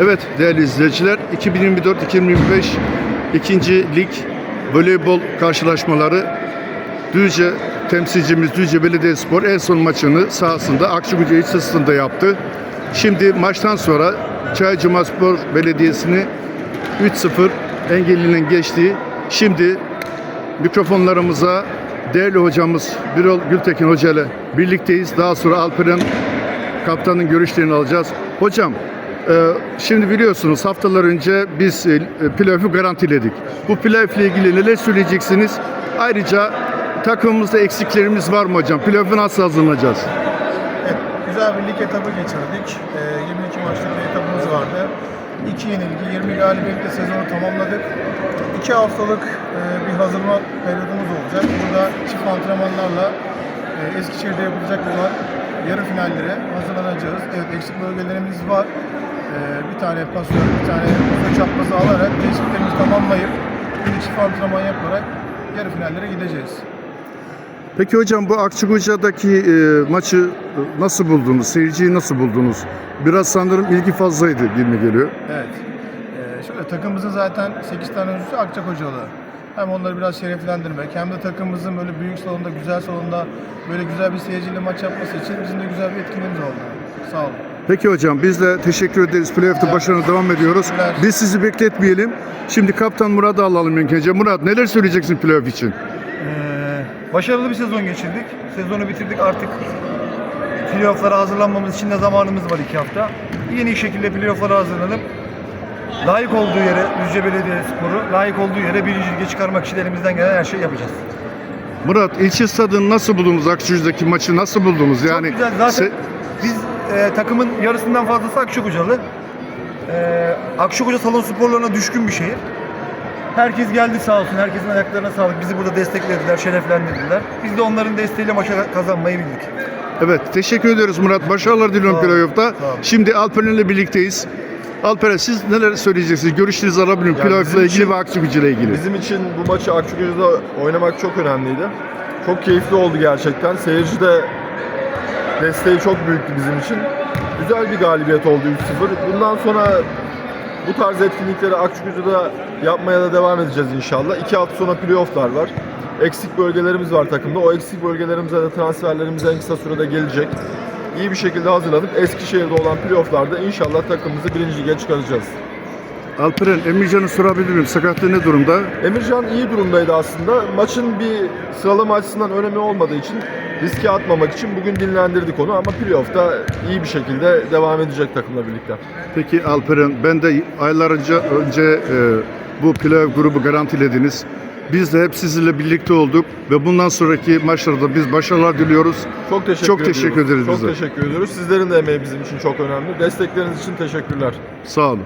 Evet değerli izleyiciler 2024-2025 ikinci lig voleybol karşılaşmaları Düzce temsilcimiz Düzce Belediyespor en son maçını sahasında Akçakoca İç Sası'nda yaptı. Şimdi maçtan sonra Çaycuma Spor Belediyesi'ni 3-0 engellinin geçtiği şimdi mikrofonlarımıza değerli hocamız Birol Gültekin Hoca ile birlikteyiz. Daha sonra Alperen kaptanın görüşlerini alacağız. Hocam şimdi biliyorsunuz haftalar önce biz e, playoff'u garantiledik. Bu playoff ile ilgili neler söyleyeceksiniz? Ayrıca takımımızda eksiklerimiz var mı hocam? Playoff'u nasıl hazırlanacağız? Evet, güzel bir lig etabı geçirdik. Ee, 22 maçlık bir etabımız vardı. 2 yenilgi, 20 galibiyetle sezonu tamamladık. 2 haftalık e, bir hazırlık periyodumuz olacak. Burada çift antrenmanlarla e, Eskişehir'de yapılacak olan yarı finallere hazırlanacağız. Evet eksik bölgelerimiz var. E, bir tane pasör, bir tane pasör çaprazı alarak eksiklerimizi tamamlayıp bir çift antrenman yaparak yarı finallere gideceğiz. Peki hocam bu Akçakoca'daki e, maçı e, nasıl buldunuz? Seyirciyi nasıl buldunuz? Biraz sanırım ilgi fazlaydı gibi geliyor. Evet. Ee, şöyle takımımızın zaten 8 tane oyuncusu Akçakocalı. Hem onları biraz şereflendirmek hem de takımımızın böyle büyük salonda, güzel salonda böyle güzel bir seyirciyle maç yapması için bizim de güzel bir etkinliğimiz oldu. Sağ olun. Peki hocam biz de teşekkür ederiz. Playoff'ta başarılı devam ediyoruz. Biz sizi bekletmeyelim. Şimdi kaptan Murat'ı alalım ilk önce. Murat neler söyleyeceksin playoff için? Ee, başarılı bir sezon geçirdik. Sezonu bitirdik artık. Playoff'lara hazırlanmamız için de zamanımız var iki hafta. Yeni şekilde playoff'lara hazırlanıp layık olduğu yere Düzce Belediyespor'u layık olduğu yere birinci lige çıkarmak için elimizden gelen her şeyi yapacağız. Murat ilçe stadını nasıl buldunuz? Akçakoca'daki maçı nasıl buldunuz? Yani Çok güzel. Zaten se- biz e, takımın yarısından fazlası Akşakocalı. E, Akşakoca salon sporlarına düşkün bir şehir. Herkes geldi sağ olsun. Herkesin ayaklarına sağlık. Bizi burada desteklediler, şereflendirdiler. Biz de onların desteğiyle maça kazanmayı bildik. Evet teşekkür ediyoruz Murat. Başarılar diliyorum playoff'ta. Şimdi Alperen'le birlikteyiz. Alperen siz neler söyleyeceksiniz? Görüşlerinizi alabilirim. Yani Playoff'la ilgili için- ve Akçakoca ile ilgili. Bizim için bu maçı Akçakoca'da oynamak çok önemliydi. Çok keyifli oldu gerçekten. Seyirci de desteği çok büyüktü bizim için. Güzel bir galibiyet oldu 3-0. Bundan sonra bu tarz etkinlikleri Akçakoca'da yapmaya da devam edeceğiz inşallah. İki hafta sonra playofflar var. Eksik bölgelerimiz var takımda. O eksik bölgelerimize de transferlerimiz en kısa sürede gelecek. İyi bir şekilde hazırlanıp Eskişehir'de olan playofflarda inşallah takımımızı birinci lige çıkaracağız. Alperen, Emircan'ı sorabilirim. Sakatlığı ne durumda? Emircan iyi durumdaydı aslında. Maçın bir sıralama açısından önemi olmadığı için riske atmamak için bugün dinlendirdik onu ama playoff'ta iyi bir şekilde devam edecek takımla birlikte. Peki Alperen, ben de aylar önce, önce e, bu playoff grubu garantilediniz. Biz de hep sizinle birlikte olduk ve bundan sonraki maçlarda biz başarılar diliyoruz. Çok teşekkür Çok ediyoruz. teşekkür ederiz Çok bize. teşekkür ediyoruz. Sizlerin de emeği bizim için çok önemli. Destekleriniz için teşekkürler. Sağ olun.